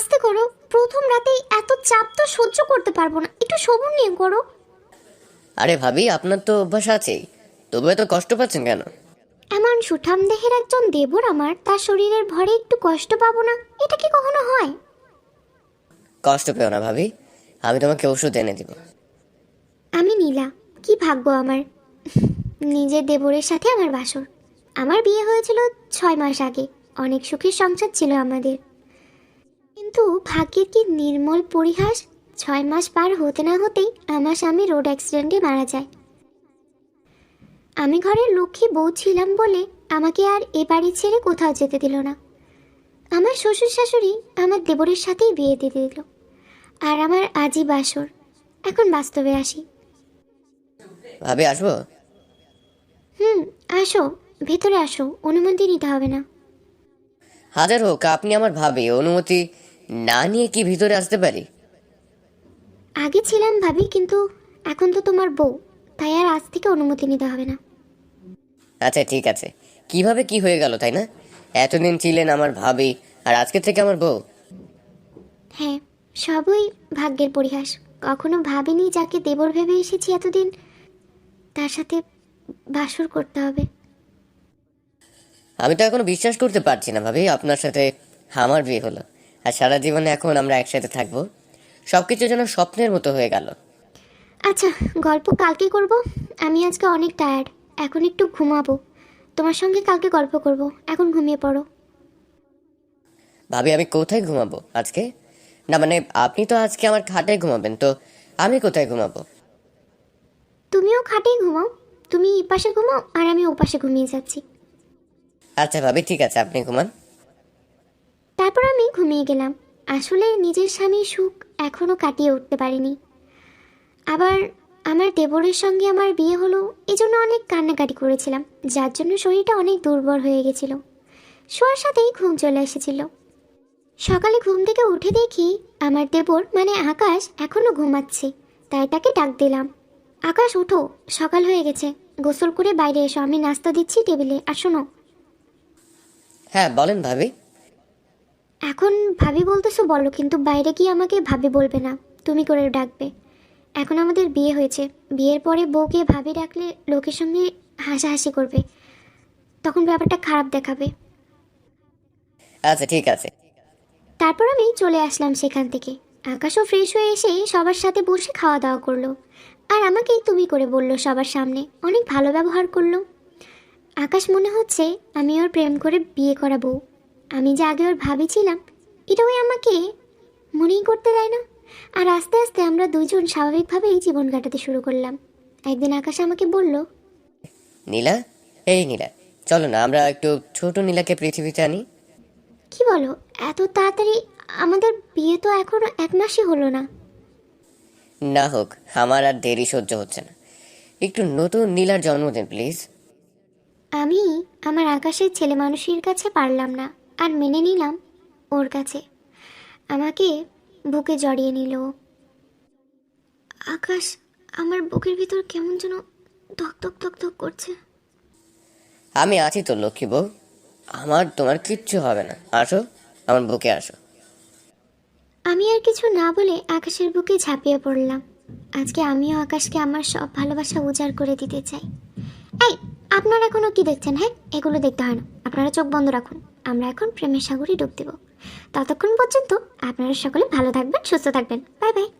আস্তে করো প্রথম রাতেই এত চাপ তো সহ্য করতে পারব না। একটু সবুর নিয়ে করো। আরে ভাবি আপনার তো অভ্যাস আছেই। তবু এত কষ্ট পাচ্ছেন কেন? এমন সুঠাম দেহের একজন দেবর আমার তার শরীরের ভরে একটু কষ্ট পাবো না এটা কি কখনো হয়? কষ্ট পেও না ভাবি আমি তোমাকে ওষুধ এনে দিব। আমি নীলা কি ভাগ্য আমার। নিজের দেবরের সাথে আমার বাসর। আমার বিয়ে হয়েছিল ছয় মাস আগে অনেক সুখের সংসার ছিল আমাদের। কিন্তু ভাগ্যের কি নির্মল পরিহাস ছয় মাস পার হতে না হতেই আমার স্বামী রোড অ্যাক্সিডেন্টে মারা যায়। আমি ঘরের লক্ষ্মী বউ ছিলাম বলে আমাকে আর এ বাড়ি ছেড়ে কোথাও যেতে দিল না। আমার শ্বশুর শাশুড়ি আমার দেবরের সাথেই বিয়ে দিয়ে দিল। আর আমার আজই বাসর। এখন বাস্তবে আসি। ভাবি আসব? হুম আসো। ভেতরে আসো। অনুমতি নিতে হবে না। হাজার হোক আপনি আমার ভাবি। অনুমতি না নিয়ে কি ভিতরে আসতে পারি? আগে ছিলাম ভাবি কিন্তু এখন তো তোমার বউ তাই আর আজ থেকে অনুমতি নিতে হবে না। আচ্ছা ঠিক আছে। কীভাবে কি হয়ে গেল তাই না? এতদিন ছিলেন আমার ভাবি আর আজকে থেকে আমার বউ। হ্যাঁ সবই ভাগ্যের পরিহাস। কখনো ভাবিনি যাকে দেবর ভেবে এসেছি এতদিন। তার সাথে বাসর করতে হবে। আমি তো এখনও বিশ্বাস করতে পারছি না ভাবি আপনার সাথে আমার বিয়ে হলো। আর সারা জীবনে এখন আমরা একসাথে থাকব। সবকিছু যেন স্বপ্নের মতো হয়ে গেল। আচ্ছা গল্প কালকে করব? আমি আজকে অনেক টায়ার্ড এখন একটু ঘুমাবো। তোমার সঙ্গে কালকে গল্প করব। এখন ঘুমিয়ে পড়ো। ভাবি আমি কোথায় ঘুমাবো আজকে? না মানে আপনি তো আজকে আমার খাটে ঘুমাবেন তো আমি কোথায় ঘুমাবো? তুমিও খাটেই ঘুমাও। তুমি এই পাশে ঘুমাও আর আমি ও পাশে ঘুমিয়ে যাচ্ছি। আচ্ছা ভাবি ঠিক আছে আপনি ঘুমান। তারপর আমি ঘুমিয়ে গেলাম। আসলে নিজের স্বামীর সুখ এখনও কাটিয়ে উঠতে পারিনি। আবার আমার দেবরের সঙ্গে আমার বিয়ে হলো, এজন্য অনেক কান্নাকাটি করেছিলাম, যার জন্য শরীরটা অনেক দুর্বল হয়ে গেছিল। শোয়ার সাথেই ঘুম চলে এসেছিল। সকালে ঘুম থেকে উঠে দেখি আমার দেবর মানে আকাশ এখনও ঘুমাচ্ছে, তাই তাকে ডাক দিলাম। আকাশ ওঠো সকাল হয়ে গেছে, গোসল করে বাইরে এসো, আমি নাস্তা দিচ্ছি টেবিলে, আর শোনো। হ্যাঁ বলেন ভাবি। এখন ভাবি বলতেছো বলো কিন্তু বাইরে গিয়ে আমাকে ভাবি বলবে না। তুমি করে ডাকবে। এখন আমাদের বিয়ে হয়েছে। বিয়ের পরে বউকে ভাবি ডাকলে লোকের সঙ্গে হাসাহাসি করবে। তখন ব্যাপারটা খারাপ দেখাবে। আচ্ছা ঠিক আছে। তারপর আমি চলে আসলাম সেখান থেকে। আকাশও ফ্রেশ হয়ে এসে সবার সাথে বসে খাওয়া দাওয়া করল। আর আমাকেই তুমি করে বলল সবার সামনে। অনেক ভালো ব্যবহার করল। আকাশ মনে হচ্ছে আমি ওর প্রেম করে বিয়ে করা বউ। আমি যে আগে ওর ভাবিছিলাম এটা ওই আমাকে মনেই করতে দেয় না। আর আস্তে আস্তে আমরা দুজন স্বাভাবিকভাবেই জীবন কাটাতে শুরু করলাম। একদিন আকাশ আমাকে বলল নীলা? এই নীলা চলো না আমরা একটু ছোট নীলাকে পৃথিবীতে আনি। কি বলো এত তাড়াতাড়ি আমাদের বিয়ে তো এখনও এক মাসই হলো না। না হোক আমার আর দেরি সহ্য হচ্ছে না। একটু নতুন নীলার জন্মদিন প্লিজ। আমি আমার আকাশের ছেলে মানুষের কাছে পারলাম না। আর মেনে নিলাম ওর কাছে। আমাকে বুকে জড়িয়ে নিল। আকাশ আমার বুকের ভিতর কেমন যেন ধক ধক ধক ধক করছে। আমি আছি তো লক্ষ্মী বউ। আমার তোমার কিচ্ছু হবে না। আসো আমার বুকে আসো। আমি আর কিছু না বলে আকাশের বুকে ঝাঁপিয়ে পড়লাম। আজকে আমিও আকাশকে আমার সব ভালোবাসা উজাড় করে দিতে চাই। এই আপনারা এখনও কি দেখছেন হ্যাঁ? এগুলো দেখতে হয় না। আপনারা চোখ বন্ধ রাখুন। আমরা এখন প্রেমের সাগরে ডুব দেব। ততক্ষণ পর্যন্ত আপনারা সকলে ভালো থাকবেন, সুস্থ থাকবেন। Bye bye.